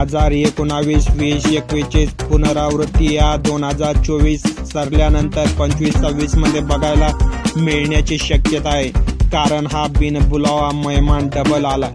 हजार एकोणावीस वीस एकवीसची पुनरावृत्ती या दोन हजार चोवीस सरल्यानंतर पंचवीस सव्वीसमध्ये बघायला मिळण्याची शक्यता आहे. कारण हा बिनबुलावा मेहमान डबल आला.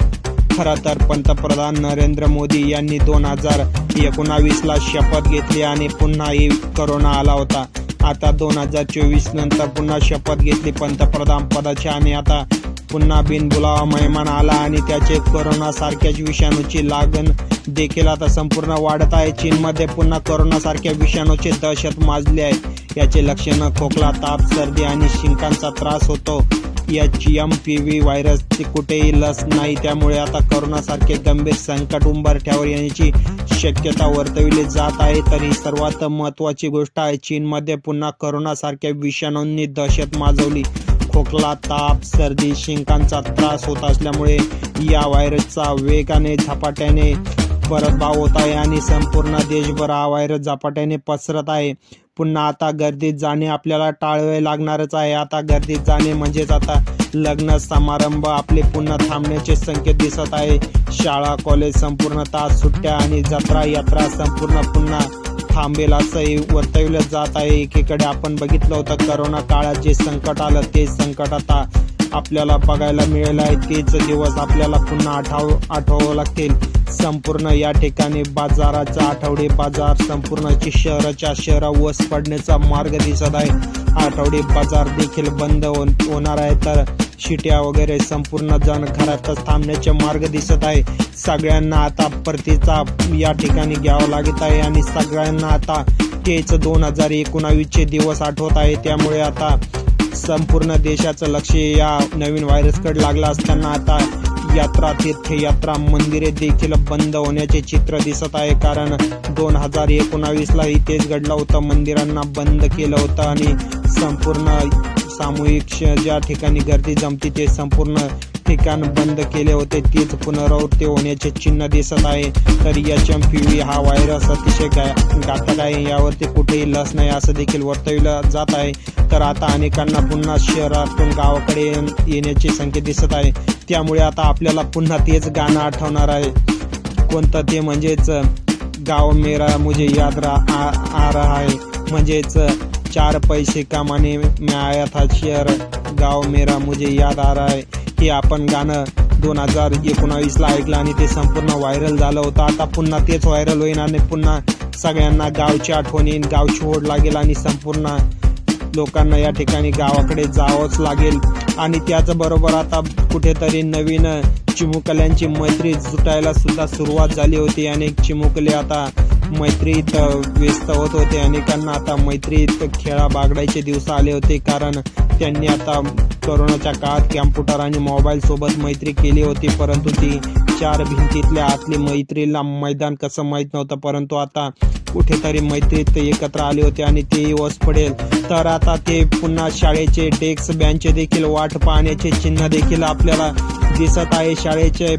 खरं तर पंतप्रधान नरेंद्र मोदी यांनी दोन हजार एकोणावीसला शपथ घेतली आणि पुन्हा ही करोना आला होता. आता दोन हजार चोवीस नंतर पुन्हा शपथ घेतली पंतप्रधान पदाची आणि आता पुन्हा बिनबुलावा मेहमान आला आणि त्याचे करोना सारख्याच विषाणूची लागण देखील आता संपूर्ण वाढत आहे. चीनमध्ये पुन्हा करोनासारख्या विषाणूची दहशत माजली आहे. याचे लक्षणं खोकला ताप सर्दी आणि शिंकांचा त्रास होतो. याची एम पी व्ही व्हायरसची कुठेही लस नाही. त्यामुळे आता करोनासारखे गंभीर संकट उंबरठ्यावर येण्याची शक्यता वर्तविली जात आहे. तरी सर्वात महत्त्वाची गोष्ट आहे चीनमध्ये पुन्हा करोनासारख्या विषाणूंनी दहशत माजवली. खोकला ताप सर्दी शिंकांचा त्रास होत असल्यामुळे या व्हायरसचा वेगाने झपाट्याने परतभाव होत आहे आणि संपूर्ण देशभर हा व्हायरस झपाट्याने पसरत आहे. पुन्हा आता गर्दीत जाणे आपल्याला टाळवे लागणारच आहे. आता गर्दीत जाणे म्हणजेच आता लग्न समारंभ आपले पुन्हा थांबण्याचे संकेत दिसत आहे. शाळा कॉलेज संपूर्ण तास सुट्ट्या आणि जत्रा यात्रा संपूर्ण पुन्हा थांबेल असंही वर्तवलं जात आहे. एकीकडे आपण बघितलं होतं करोना काळात जे संकट आलं ते संकट आता आपल्याला बघायला मिळेल आहे तेच दिवस आपल्याला पुन्हा आठव आठवावं लागतील. संपूर्ण या ठिकाणी बाजाराचा आठवडे बाजार संपूर्ण शहराच्या शहरा वस पडण्याचा मार्ग दिसत आहे. आठवडे बाजार देखील बंद हो- होणार आहे. तर शिट्या वगैरे संपूर्ण जण घरातच थांबण्याचे मार्ग दिसत आहे. सगळ्यांना आता परतीचा या ठिकाणी घ्यावा लागत आहे आणि सगळ्यांना आता तेच दोन हजार एकोणावीसचे दिवस आठवत आहे. त्यामुळे आता संपूर्ण देशाचं लक्ष या नवीन व्हायरसकडे लागलं असताना आता यात्रा तीर्थयात्रा मंदिरे देखील बंद होण्याचे चित्र दिसत आहे. कारण दोन हजार एकोणावीसला तेच घडलं होतं मंदिरांना बंद केलं होतं आणि संपूर्ण सामूहिक ज्या ठिकाणी गर्दी जमती ते संपूर्ण ठिकाण बंद केले होते. तीच पुनरावृत्ती होण्याचे चिन्ह दिसत आहे. तर एच एम पी व्ही हा व्हायरस अतिशय गा- घातक आहे. यावरती कुठेही लस नाही असं देखील वर्तविलं जात आहे. तर आता अनेकांना पुन्हा शहरातून गावाकडे ये- येण्याचे संकेत दिसत आहे. त्यामुळे आता आपल्याला पुन्हा तेच गाणं आठवणार आहे. कोणतं ते म्हणजेच गाव मेरा मुझे याद रा आ, आ रहा है. म्हणजेच चार पैसे कमाने में आया था शहर. गाव मेरा मुझे याद आ रहा है. हे आपण गाणं दोन हजार एकोणावीसला ऐकलं आणि ते संपूर्ण व्हायरल झालं होतं. आता पुन्हा तेच व्हायरल होईल आणि पुन्हा सगळ्यांना गावची आठवण येईल गावची ओढ लागेल आणि संपूर्ण लोकांना या ठिकाणी गावाकडे जावंच लागेल. आणि त्याचबरोबर आता कुठेतरी नवीन चिमुकल्यांची मैत्री जुटायला सुद्धा सुरुवात झाली होती. अनेक चिमुकले आता मैत्रीत व्यस्त होत होते. अनेकांना आता मैत्रीत खेळा बागडायचे दिवस आले होते कारण त्यांनी आता करोनाच्या काळात कॅम्प्युटर आणि मोबाईल सोबत मैत्री केली होती. परंतु ती चार भिंतीतल्या आतली मैत्रीला मैदान कसं माहीत नव्हतं. परंतु आता कुठेतरी मैत्रीत एकत्र आले होते आणि तेही वस पडेल. तर आता ते पुन्हा शाळेचे डेस्क बेंच देखील वाट पाहण्याचे चिन्ह देखील आपल्याला दिसत आहे. शाळेचे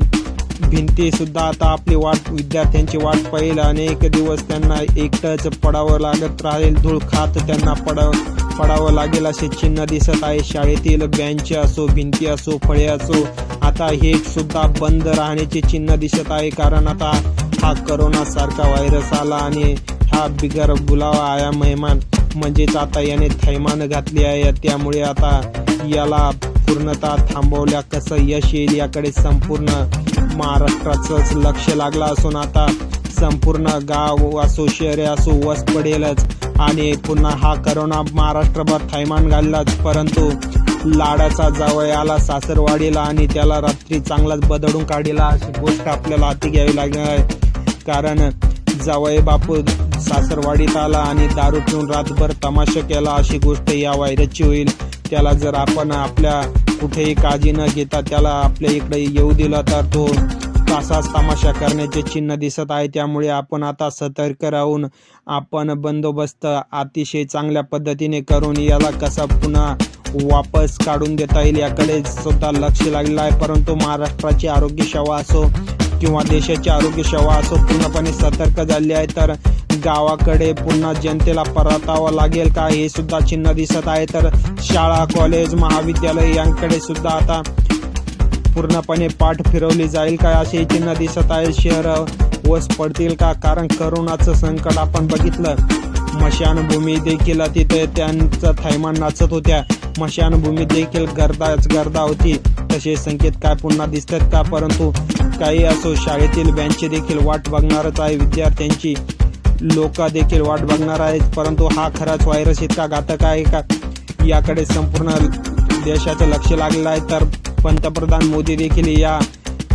भिंती सुद्धा आता आपली वाट विद्यार्थ्यांची वाट पाहिल. अनेक दिवस त्यांना एकटंच पडावं लागत राहील. धूळ खात त्यांना पडाव पडावं लागेल असे चिन्ह दिसत आहे. शाळेतील बँच असो भिंती असो फळे असो आता हे सुद्धा बंद राहण्याचे चिन्ह दिसत आहे. कारण आता हा करोना सारखा व्हायरस आला आणि हा बिगर बुलावा आया मेहमान. म्हणजेच आता याने थैमान घातली आहे. त्यामुळे आता याला पूर्णतः थांबवल्या कसं यश येईल याकडे संपूर्ण महाराष्ट्राचंच लक्ष लागलं असून आता संपूर्ण गाव असो शहरे असो वस पडेलच. आणि पुन्हा हा करोना महाराष्ट्रभर थैमान घाललाच. परंतु लाडाचा जावय आला सासरवाडीला आणि त्याला रात्री चांगलाच बदडून काढीला अशी गोष्ट आपल्याला हाती घ्यावी लागणार आहे. कारण जावई बापू सासरवाडीत आला आणि दारू पिऊन रातभर तमाशा केला अशी गोष्ट या व्हायरसची होईल. त्याला जर आपण आपल्या कुठेही काळजी न घेता त्याला आपल्या इकडे येऊ दिला तर तो तासाच तमाशा करण्याचे चिन्ह दिसत आहे. त्यामुळे आपण आता सतर्क राहून आपण बंदोबस्त अतिशय चांगल्या पद्धतीने करून याला कसा पुन्हा वापस काढून देता येईल याकडे सुद्धा लक्ष लागलेलं आहे. परंतु महाराष्ट्राची आरोग्य सेवा असो किंवा देशाची आरोग्य सेवा असो पूर्णपणे सतर्क झाली आहे तर गावाकडे पुन्हा जनतेला परतावं लागेल का? हे सुद्धा चिन्ह दिसत आहे. तर शाळा कॉलेज महाविद्यालय यांकडे सुद्धा आता पूर्णपणे पाठ फिरवली जाईल का? असे चिन्ह दिसत आहे. शहर वस पडतील का? कारण करोनाचं संकट आपण बघितलं. मशानभूमी देखील तिथे त्यांचं थैमान नाचत होत्या. मशानभूमी देखील गर्दाच गर्दा होती. तसे संकेत काय पुन्हा दिसतात का? परंतु काही असो शाळेतील बँचे देखील वाट बघणारच आहे विद्यार्थ्यांची. लोक देखील वाट बघणार आहेत परंतु हा खराच व्हायरस इतका घातक आहे का? याकडे संपूर्ण देशाचं लक्ष लागलेलं आहे. तर पंतप्रधान मोदी देखील या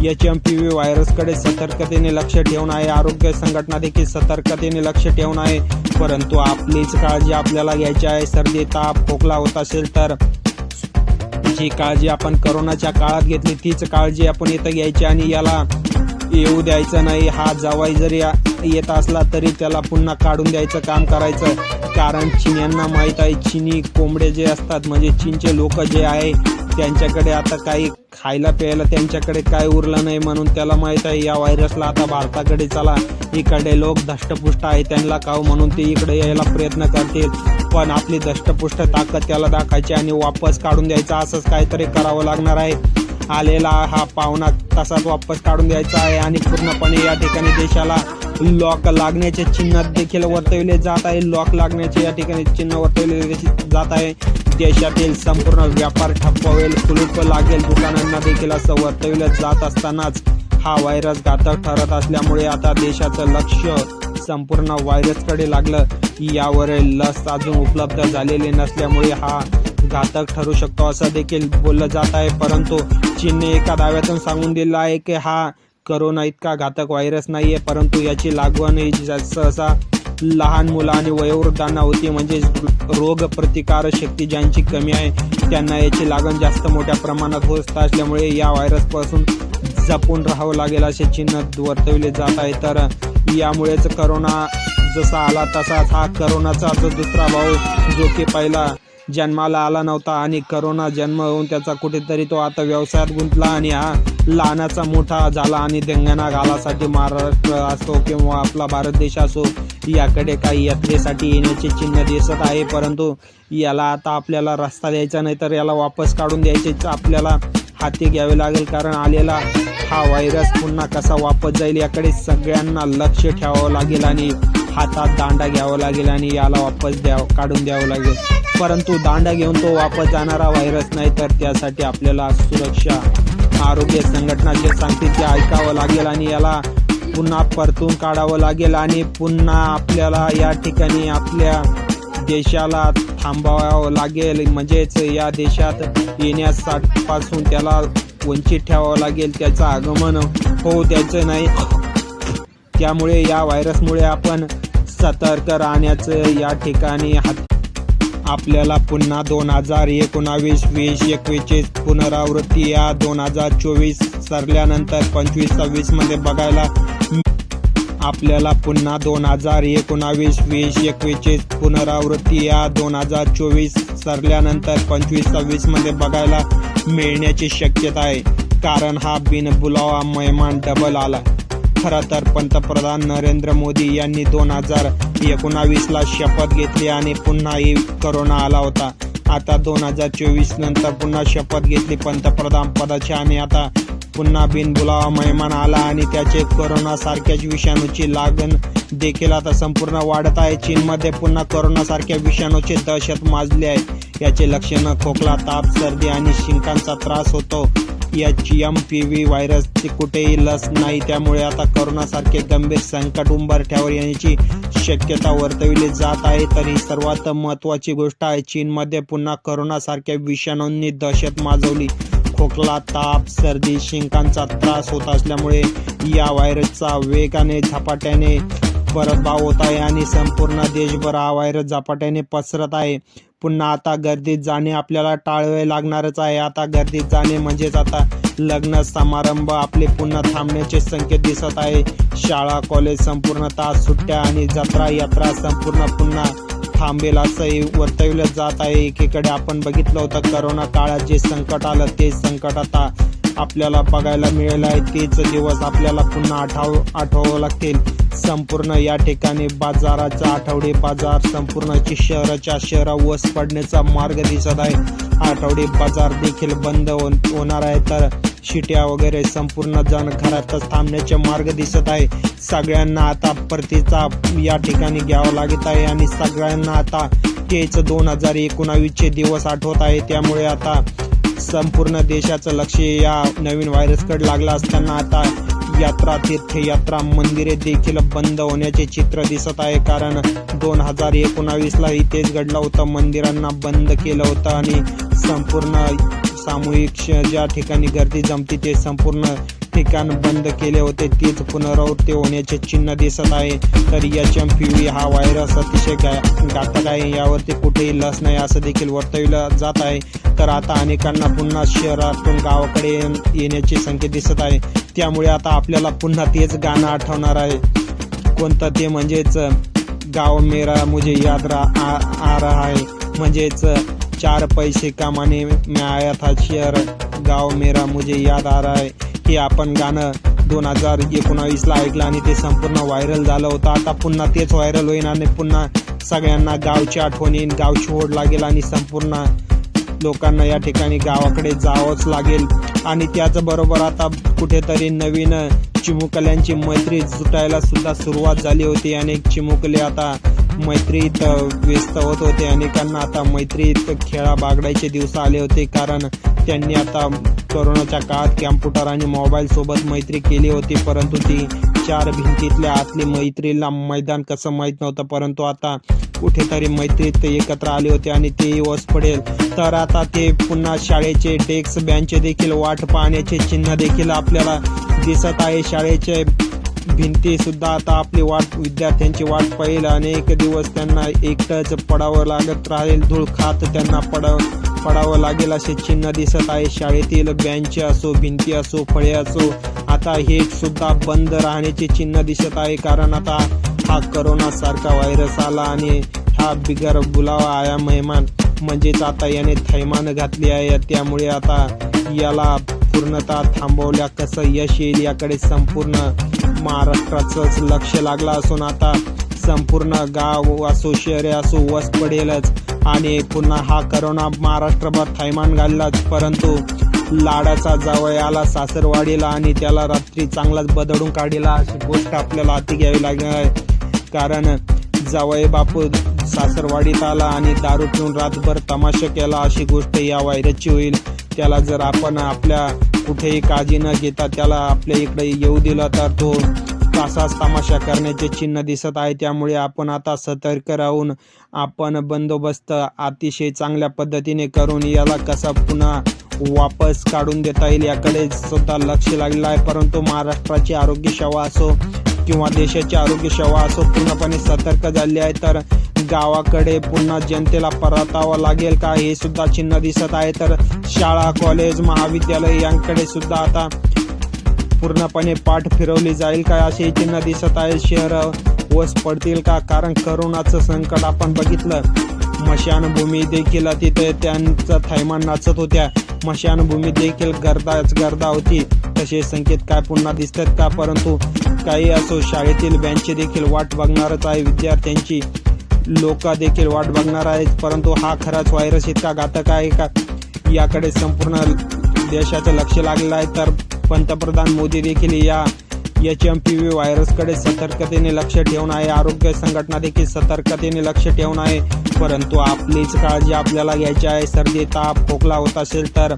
एच एम पी व्ही व्हायरसकडे सतर्कतेने लक्ष ठेवून आहे. आरोग्य संघटना देखील सतर्कतेने लक्ष ठेवून आहे. परंतु आपलीच काळजी आपल्याला घ्यायची आहे. सर्दी ताप खोकला होत असेल तर जी काळजी आपण करोनाच्या काळात घेतली तीच काळजी आपण इथं घ्यायची आणि याला येऊ द्यायचं नाही. हा जवाई जरी येत असला तरी त्याला पुन्हा काढून द्यायचं काम करायचं. कारण चीन्यांना माहीत आहे चिनी कोंबडे जे असतात म्हणजे चीनचे लोक जे आहे त्यांच्याकडे आता काही खायला प्यायला त्यांच्याकडे काय उरलं नाही म्हणून त्याला माहीत आहे या व्हायरसला आता भारताकडे चला. इकडे लोक धष्टपुष्ट आहे त्यांना काव म्हणून ते इकडे यायला प्रयत्न करतील. पण आपली धष्टपुष्ट ताकद त्याला दाखायची आणि वापस काढून द्यायचा असंच काहीतरी करावं लागणार आहे. आलेला हा पाहुणा तसाच वापस काढून द्यायचा आहे आणि पूर्णपणे या ठिकाणी देशाला लॉक लागण्याचे चिन्ह देखील वर्तवले जात आहे. लॉक लागण्याचे या ठिकाणी चिन्ह वर्तवले जात आहे. देशातील संपूर्ण व्यापार ठप्प होईल कुलूप लागेल दुकानांना देखील असं वर्तवलं जात असतानाच हा व्हायरस घातक ठरत असल्यामुळे आता देशाचं लक्ष संपूर्ण व्हायरसकडे लागलं. यावर लस अजून उपलब्ध झालेली नसल्यामुळे हा घातक ठरू शकतो असं देखील बोललं जात आहे. परंतु चीनने एका दाव्यातून सांगून दिलं आहे की हा करोना इतका घातक व्हायरस नाही आहे परंतु याची लागवण ही सहसा लहान मुलं आणि वयोवृद्धांना होती म्हणजे रोग प्रतिकार शक्ती ज्यांची कमी आहे त्यांना याची लागण जास्त मोठ्या प्रमाणात होत असल्यामुळे या व्हायरसपासून जपून राहावं लागेल असे चिन्ह वर्तवले जात आहे. तर यामुळेच करोना जसा आला तसाच हा करोनाचा जो दुसरा भाऊ जो की पहिला जन्माला आला नव्हता आणि करोना जन्म होऊन त्याचा कुठेतरी तो आता व्यवसायात गुंतला आणि हा लहानाचा मोठा झाला आणि धिंगाणा घालासाठी महाराष्ट्र असो किंवा आपला भारत देश असो याकडे काही यात्रेसाठी येण्याचे चिन्ह दिसत आहे. परंतु याला आता आपल्याला रस्ता द्यायचा नाही तर याला वापस काढून द्यायचे आपल्याला हाती घ्यावे लागेल. कारण आलेला हा व्हायरस पुन्हा कसा वापस जाईल याकडे सगळ्यांना लक्ष ठेवावं लागेल आणि हातात दांडा घ्यावा लागेल आणि याला वापस द्याव काढून द्यावं लागेल. परंतु दांडा घेऊन तो वापस जाणारा व्हायरस नाही तर त्यासाठी आपल्याला सुरक्षा आरोग्य संघटना जे सांगते ते ऐकावं लागेल आणि याला पुन्हा परतून काढावं लागेल आणि पुन्हा आपल्याला या ठिकाणी आपल्या देशाला थांबवावं लागेल. म्हणजेच या देशात येण्यापासून त्याला वंचित ठेवावं लागेल त्याचं आगमन होऊ द्यायचं नाही. त्यामुळे या व्हायरसमुळे आपण सतर्क राहण्याचं या ठिकाणी हात आपल्याला पुन्हा दोन हजार एकोणावीस वीस एकवीसची पुनरावृत्ती या दोन हजार चोवीस सरल्यानंतर पंचवीस सव्वीसमध्ये बघायला आपल्याला पुन्हा दोन हजार एकोणावीस वीस एकवीसची पुनरावृत्ती या दोन हजार चोवीस सरल्यानंतर पंचवीस सव्वीसमध्ये बघायला मिळण्याची शक्यता आहे. कारण हा बिनबुलावा मेहमान डबल आला. खरं तर पंतप्रधान नरेंद्र मोदी यांनी दोन हजार एकोणावीसला शपथ घेतली आणि पुन्हा करोना आला होता. आता दोन हजार चोवीस नंतर पुन्हा शपथ घेतली पंतप्रधान पदाची आणि आता पुन्हा बिनबुलावा मेहमान आला आणि त्याचे करोना सारख्याच विषाणूची लागण देखील आता संपूर्ण वाढत आहे. चीनमध्ये पुन्हा करोना सारख्या विषाणूची दहशत माजली आहे. याचे लक्षणं खोकला ताप सर्दी आणि शिंकांचा त्रास होतो. याची एम पी व्ही व्हायरसची कुठेही लस नाही. त्यामुळे आता करोनासारखे गंभीर संकट उंबरठ्यावर येण्याची शक्यता वर्तविली जात आहे. तर ही सर्वात महत्त्वाची गोष्ट आहे चीनमध्ये पुन्हा करोनासारख्या विषाणूंनी दहशत माजवली. खोकला ताप सर्दी शिंकांचा त्रास होत असल्यामुळे या व्हायरसचा वेगाने झपाट्याने परतभाव होत आहे आणि संपूर्ण देशभर हा व्हायरस झपाट्याने पसरत आहे. पुन्हा आता गर्दीत जाणे आपल्याला टाळावे लागणारच आहे. आता गर्दीत जाणे म्हणजेच आता लग्न समारंभ आपले पुन्हा थांबण्याचे संकेत दिसत आहे. शाळा कॉलेज संपूर्णतः सुट्ट्या आणि जत्रा यात्रा संपूर्ण पुन्हा थांबेल असंही वर्तवलं जात आहे. एकीकडे आपण बघितलं होतं करोना काळात जे संकट आलं ते संकट आता आपल्याला बघायला मिळेल. आहे तेच दिवस आपल्याला पुन्हा आठव आठवावं लागतील. संपूर्ण या ठिकाणी बाजाराचा आठवडे बाजार संपूर्ण शहराच्या शहरावर वस पडण्याचा मार्ग दिसत आहे. आठवडे बाजार देखील बंद हो- होणार आहे. तर शिट्या वगैरे संपूर्ण जण घरातच थांबण्याचे मार्ग दिसत आहे. सगळ्यांना आता परतीचा या ठिकाणी घ्यावा लागत आहे आणि सगळ्यांना आता तेच दोन हजार एकोणावीसचे दिवस आठवत आहे. त्यामुळे आता संपूर्ण देशाचं लक्ष या नवीन व्हायरसकडे लागलं असताना आता यात्रा तीर्थयात्रा मंदिरे देखील बंद होण्याचे चित्र दिसत आहे. कारण दोन हजार एकोणावीसलाही तेच घडलं होतं. मंदिरांना बंद केलं होतं आणि संपूर्ण सामूहिक ज्या ठिकाणी गर्दी जमती ते संपूर्ण ठिकाण बंद केले होते. तीच पुनरावृत्ती होण्याचे चिन्ह दिसत आहे. तर एच एम पी व्ही हा व्हायरस अतिशय गा- घातक आहे. यावरती कुठेही लस नाही असं देखील वर्तविलं जात आहे. तर आता अनेकांना पुन्हा शहरातून गावाकडे ये- येण्याचे संकेत दिसत आहे. त्यामुळे आता आपल्याला पुन्हा तेच गाणं आठवणार आहे. कोणतं ते म्हणजेच गाव मेरा मुझे याद रा आ, आ रहा है. म्हणजेच चार पैसे कमाने में आया था शहर. गाव मेरा मुझे याद आ रहा है. हे आपण गाणं दोन हजार एकोणावीसला ऐकलं आणि ते संपूर्ण व्हायरल झालं होतं. आता पुन्हा तेच व्हायरल होईल आणि पुन्हा सगळ्यांना गावची आठवण येईल गावची ओढ लागेल आणि संपूर्ण लोकांना या ठिकाणी गावाकडे जावंच लागेल. आणि त्याचबरोबर आता कुठेतरी नवीन चिमुकल्यांची मैत्री जुटायला सुद्धा सुरुवात झाली होती. अनेक चिमुकले आता मैत्रीत व्यस्त होत होते. अनेकांना आता मैत्रीत खेळा बागडायचे दिवस आले होते कारण त्यांनी आता कोरोनाच्या काळात कॅम्प्युटर आणि मोबाईल सोबत मैत्री केली होती. परंतु ती चार भिंतीतल्या आतली मैत्रीला मैदान कसं माहीत नव्हतं. परंतु आता कुठेतरी मैत्रीत एकत्र आले होते आणि ते वस पडेल. तर आता ते पुन्हा शाळेचे डेस्क बेंच देखील वाट पाहण्याचे चिन्ह देखील आपल्याला दिसत आहे. शाळेचे भिंती सुद्धा आता आपली वाट विद्यार्थ्यांची वाट पाहिल. अनेक दिवस त्यांना एकटंच पडावं लागत राहील. धूळ खात त्यांना पडाव पडावं लागेल असे चिन्ह दिसत आहे. शाळेतील बँच असो भिंती असो फळे असो आता हे सुद्धा बंद राहण्याचे चिन्ह दिसत आहे. कारण आता हा करोना सारखा व्हायरस आला आणि हा बिगर बुलावा आया मेहमान. म्हणजेच आता याने थैमान घातली आहे. त्यामुळे आता याला पूर्णतः थांबवल्या कसं यश येईल याकडे संपूर्ण महाराष्ट्राचंच लक्ष लागलं असून आता संपूर्ण गाव असो शहरे असो वस पडेलच. आणि पुन्हा हा करोना महाराष्ट्रभर थैमान घाललाच. परंतु लाडाचा जावळ आला सासरवाडीला आणि त्याला रात्री चांगलाच बदडून काढिला अशी गोष्ट आपल्याला हाती घ्यावी लागणार आहे. कारण जावई बापू सासरवाडीत आला आणि दारू पिऊन रातभर तमाशा केला अशी गोष्ट या व्हायरसची होईल. त्याला जर आपण आपल्या कुठेही काळजी न घेता त्याला आपल्या इकडे येऊ दिलं तर तो तसाच तमाशा करण्याचे चिन्ह दिसत आहे. त्यामुळे आपण आता सतर्क राहून आपण बंदोबस्त अतिशय चांगल्या पद्धतीने करून याला कसा पुन्हा वापस काढून देता येईल याकडे सुद्धा लक्ष लागलेलं आहे. परंतु महाराष्ट्राची आरोग्य सेवा असो किंवा देशाची आरोग्य सेवा असो पूर्णपणे सतर्क झाली आहे. तर गावाकडे पुन्हा जनतेला परतावं लागेल का हे सुद्धा चिन्ह दिसत आहे. तर शाळा कॉलेज महाविद्यालय यांकडे सुद्धा आता पूर्णपणे पाठ फिरवली जाईल का असे चिन्ह दिसत आहे. शहर वस पडतील का? कारण करोनाचं संकट आपण बघितलं. मशानभूमी देखील तिथे त्यांचं थैमान नाचत होत्या. मशानभूमी देखील गर्दाच गर्दा होती. तसे संकेत काय पुन्हा दिसतात का? परंतु काही असो शाळेतील बेंच देखील वाट बघणारच आहे विद्यार्थ्यांची. लोक देखील वाट बघणार आहेत परंतु हा खराच व्हायरस इतका घातक आहे का? याकडे संपूर्ण देशाचं लक्ष लागलेलं आहे. तर पंतप्रधान मोदी देखील या एच एम पी व्ही व्हायरसकडे सतर्कतेने लक्ष ठेवून आहे. आरोग्य संघटना देखील सतर्कतेने लक्ष ठेवून आहे. परंतु आपलीच काळजी आपल्याला घ्यायची आहे. सर्दी ताप खोकला होत असेल तर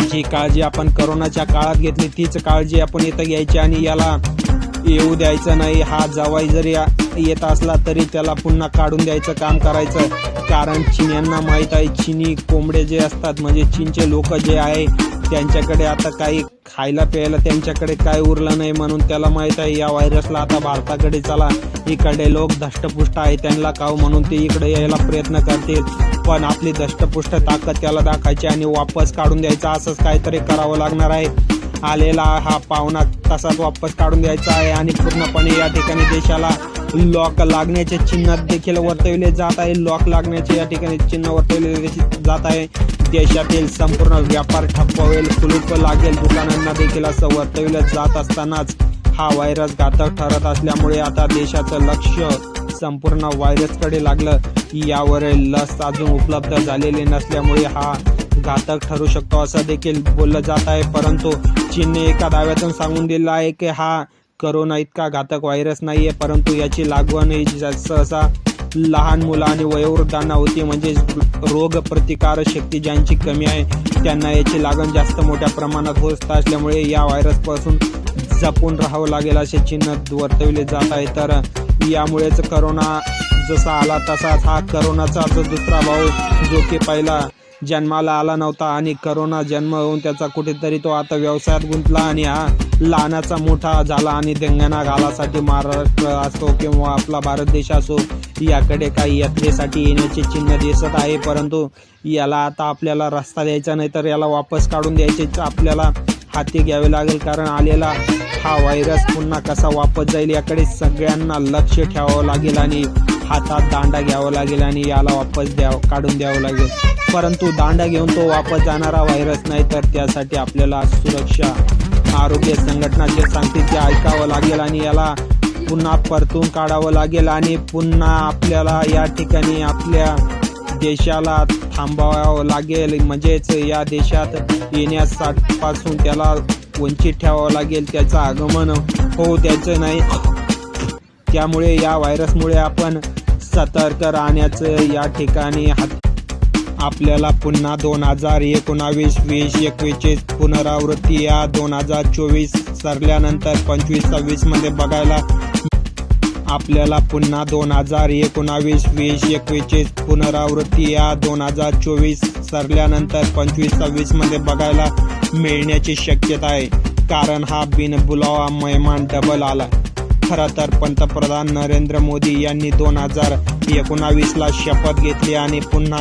जी काळजी आपण करोनाच्या काळात घेतली तीच काळजी आपण इथं घ्यायची आणि याला येऊ द्यायचं नाही. हा जवाई जरी या- येत असला तरी त्याला पुन्हा काढून द्यायचं काम करायचं. कारण चिन्यांना माहीत आहे चीनी कोंबडे जे असतात म्हणजे चीनचे लोक जे आहे त्यांच्याकडे आता काही खायला प्यायला त्यांच्याकडे काय उरलं नाही म्हणून त्याला माहीत आहे या व्हायरसला आता भारताकडे चला. इकडे लोक धष्टपुष्ट आहे त्यांना काव म्हणून ते इकडे यायला प्रयत्न करतील. पण आपली धष्टपुष्ट ताकद त्याला दाखायची आणि वापस काढून द्यायचा असंच काहीतरी करावं लागणार आहे. आलेला हा पाहुणा तसाच वापस काढून द्यायचा आहे आणि पूर्णपणे या ठिकाणी देशाला लॉक लागण्याच्या चिन्हात देखील वर्तवले जात आहे. लॉक लागण्याचे या ठिकाणी चिन्ह वर्तवले जात आहे. देशातील संपूर्ण व्यापार ठप्प होईल कुलूप लागेल दुकानांना देखील असं वर्तवलं जात असतानाच हा व्हायरस घातक ठरत असल्यामुळे आता देशाचं लक्ष संपूर्ण व्हायरसकडे लागलं. यावर लस अजून उपलब्ध झालेली नसल्यामुळे हा घातक ठरू शकतो असं देखील बोललं जात आहे. परंतु चीनने एका दाव्यातून सांगून दिलं आहे की हा करोना इतका घातक व्हायरस नाही आहे परंतु याची लागवण ही सहसा लहान मुलं आणि वयोवृद्धांना होती. म्हणजे रोग प्रतिकार शक्ती ज्यांची कमी आहे त्यांना याची लागण जास्त मोठ्या प्रमाणात होत असल्यामुळे या व्हायरसपासून जपून राहावं लागेल असे चिन्ह वर्तवले जात आहे. तर यामुळेच करोना जसा आला तसाच हा करोनाचा जो दुसरा भाऊ जो की पहिला जन्माला आला नव्हता आणि करोना जन्म होऊन त्याचा कुठेतरी तो आता व्यवसायात गुंतला आणि हा लहानाचा मोठा झाला आणि धिंगाणा घालासाठी महाराष्ट्र असो किंवा आपला भारत देश असो याकडे काही यात्रेसाठी येण्याचे चिन्ह दिसत आहे. परंतु याला आता आपल्याला रस्ता द्यायचा नाही तर याला वापस काढून द्यायचे आपल्याला हाती घ्यावे लागेल. कारण आलेला हा व्हायरस पुन्हा कसा वापस जाईल याकडे सगळ्यांना लक्ष ठेवावं लागेल आणि हातात दांडा घ्यावा लागेल आणि याला वापस द्याव काढून द्यावं लागेल. परंतु दांडा घेऊन तो वापस जाणारा व्हायरस नाही तर त्यासाठी आपल्याला सुरक्षा आरोग्य संघटना जे सांगते ते ऐकावं लागेल आणि याला पुन्हा परतून काढावं लागेल आणि पुन्हा आपल्याला या ठिकाणी आपल्या देशाला थांबवावं लागेल. म्हणजेच या देशात येण्यापासून त्याला वंचित ठेवावं लागेल. त्याचं आगमन हो त्याचं नाही. त्यामुळे या व्हायरसमुळे आपण सतर्क राहण्याचं या ठिकाणी आपल्याला पुन्हा दोन हजार एकोणावीस वीस एकवीसची पुनरावृत्ती या दोन हजार चोवीस सरल्यानंतर पंचवीस सव्वीसमध्ये बघायला आपल्याला पुन्हा दोन हजार एकोणावीस वीस एकवीसची पुनरावृत्ती या दोन हजार चोवीस सरल्यानंतर पंचवीस सव्वीसमध्ये बघायला मिळण्याची शक्यता आहे. कारण हा बिनबुलावा मेहमान डबल आला खरं तर पंतप्रधान नरेंद्र मोदी यांनी दोन हजार एकोणावीसला शपथ घेतली आणि पुन्हा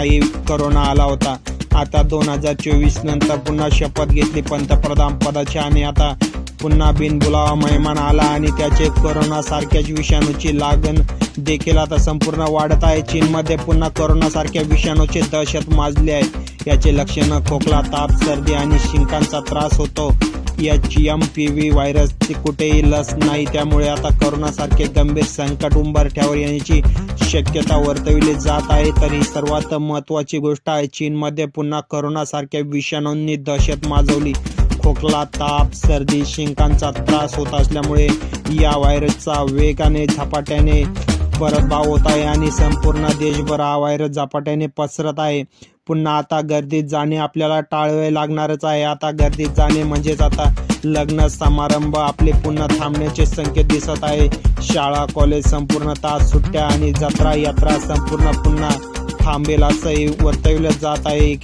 करोना आला होता. आता दोन हजार चोवीस नंतर पुन्हा शपथ घेतली पंतप्रधान पदाची आणि आता पुन्हा बिनबुलावा मेहमान आला आणि त्याचे करोना सारख्याच विषाणूची लागण देखील आता संपूर्ण वाढत आहे. चीनमध्ये पुन्हा करोनासारख्या विषाणूचे दहशत माजली आहे. याचे लक्षणं खोकला ताप सर्दी आणि शिंकांचा त्रास होतो. एच एम पी व्ही व्हायरसची कुठेही लस नाही. त्यामुळे आता करोनासारखे गंभीर संकट उंबरठ्यावर येण्याची शक्यता वर्तविली जात आहे. तर ही सर्वात महत्त्वाची गोष्ट आहे चीनमध्ये पुन्हा करोनासारख्या विषाणूंनी दहशत माजवली. खोकला ताप सर्दी शिंकांचा त्रास होत असल्यामुळे या व्हायरसचा वेगाने झपाट्याने परतभाव होत आहे आणि संपूर्ण देशभर हा व्हायरस झपाट्याने पसरत आहे. पुन्हा आता गर्दीत जाणे आपल्याला टाळवे लागणारच आहे. आता गर्दीत जाणे म्हणजेच आता लग्न समारंभ आपले पुन्हा थांबण्याचे संकेत दिसत आहे. शाळा कॉलेज संपूर्ण तास सुट्ट्या आणि जत्रा यात्रा संपूर्ण पुन्हा थांबेल असंही वर्तवलं जात आहे.